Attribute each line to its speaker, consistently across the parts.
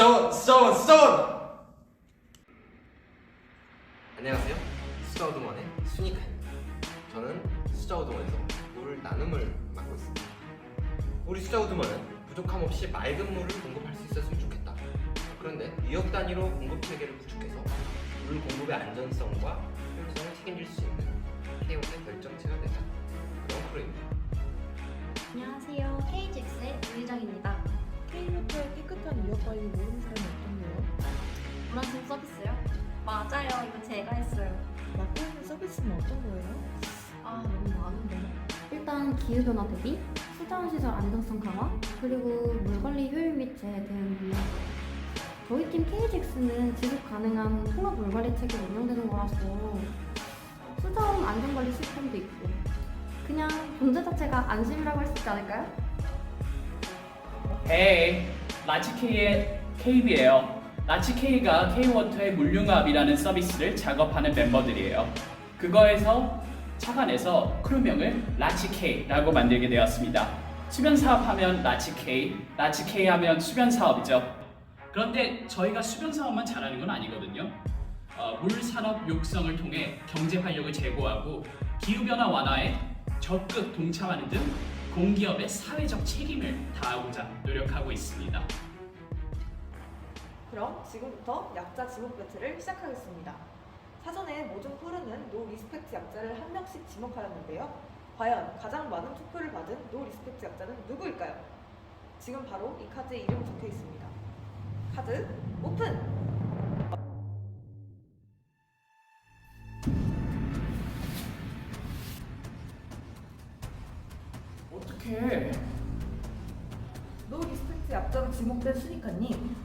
Speaker 1: 쏜! 쏜! 쏜!
Speaker 2: 안녕하세요. 수자우동원의 순이카입니다. 저는 수자우동원에서 물 나눔을 맡고 있습니다. 우리 수자우동원은 부족함 없이 맑은 물을 공급할 수 있었으면 좋겠다. 그런데 유역 단위로 공급 체계를 구축해서 물 공급의 안전성과 효율성을 책임질 수 있는 KO의 결정체가 되자 그런 프로입니다.
Speaker 3: 관리 모르는 사람이 없던데요.
Speaker 4: 문화생 서비스요? 맞아요. 이거 제가 했어요.
Speaker 3: 있는 서비스는 어떤 거예요?
Speaker 4: 아, 너무 많은데. 일단 기후변화 대비, 수자원시설 안정성 강화, 그리고 물관리 효율 및 재해 대응 분야. 저희 팀 KGX는 지속 가능한 통합 물관리 체계로 운영되는 거라서 수자원 안전관리 시스템도 있고 그냥 존재 자체가 안심이라고 할 수 있지 않을까요?
Speaker 5: 헤이, 라치K의 KB예요. 라치K가 K워터의 물융합이라는 서비스를 작업하는 멤버들이에요. 그거에서 착안해서 크루명을 라치K라고 만들게 되었습니다. 수변 사업하면 라치K, 라치K 하면 수변 사업이죠. 그런데 저희가 수변 사업만 잘하는 건 아니거든요. 어, 물 산업 육성을 통해 경제 활력을 제고하고 기후 변화 완화에 적극 동참하는 등 공기업의 사회적 책임을 다하고자 노력하고 있습니다.
Speaker 3: 그럼 지금부터 약자 지목 배틀을 시작하겠습니다. 사전에 모든 크루는 노 리스펙트 약자를 한 명씩 지목하였는데요. 과연 가장 많은 투표를 받은 노 리스펙트 약자는 누구일까요? 지금 바로 이 카드에 이름이 적혀 있습니다. 카드 오픈!
Speaker 5: 어떻게?
Speaker 3: 노 리스펙트 약자로 지목된 수니카님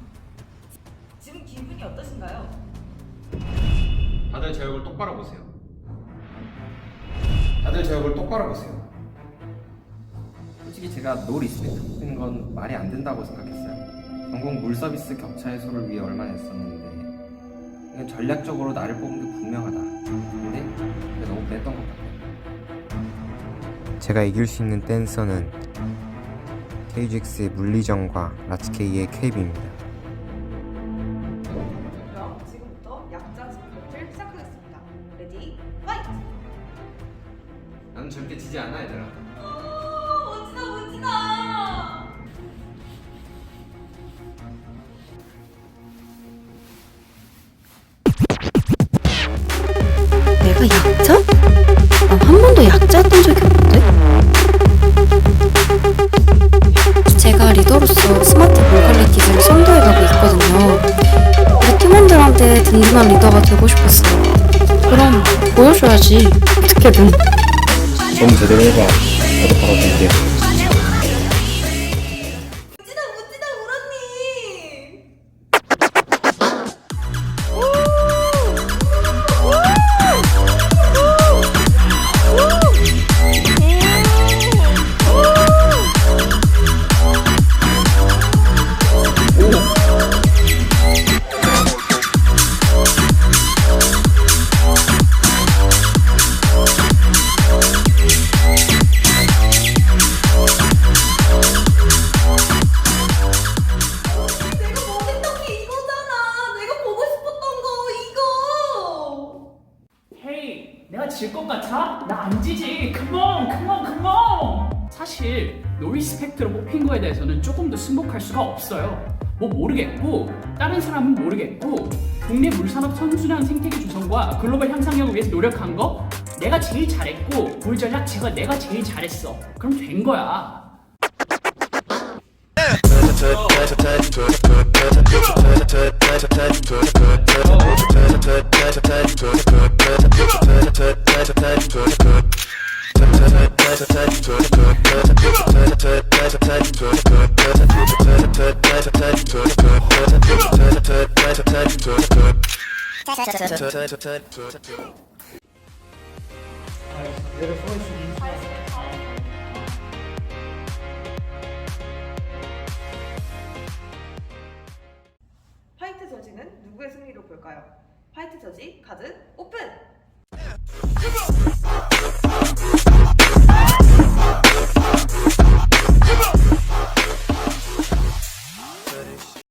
Speaker 3: 지금 기분이 어떠신가요?
Speaker 1: 다들 제 얼굴 똑바로 보세요. 다들 제 얼굴 똑바로 보세요.
Speaker 2: 솔직히 제가 노 리스펙트 뽑히는 건 말이 안 된다고 생각했어요. 전국 물 서비스 격차 해소를 위해 얼마나 했었는데 이건 전략적으로 나를 뽑은 게 분명하다. 근데 그게 너무 뺐던 것.
Speaker 6: 제가 이길 수 있는 댄서는 KGX의 물리정과 라츠K의 KB입니다.
Speaker 3: 그럼 지금부터 약자 지목 배틀 시작하겠습니다. 레디 파이트!
Speaker 2: 나는 절대 지지 않아 얘들아.
Speaker 7: 팀원들한테 든든한 리더가 되고 싶었어요. 그럼 보여줘야지. 어떻게든.
Speaker 6: 너무 제대로 해봐. 나도 바로 줄게.
Speaker 5: 것 같아? 나 안 지지. 컴온, 컴온, 컴온. 사실 노리스펙트로 뽑힌 거에 대해서는 조금 더 승복할 수가 없어요. 뭐 모르겠고 다른 사람은 모르겠고 국내 물산업 선순환 생태계 조성과 글로벌 향상력을 위해서 노력한 거 내가 제일 잘했고 물 전략 제가 내가 제일 잘했어. 그럼 된 거야.
Speaker 3: 파 볼까요? 파이트 저지 카드 오픈!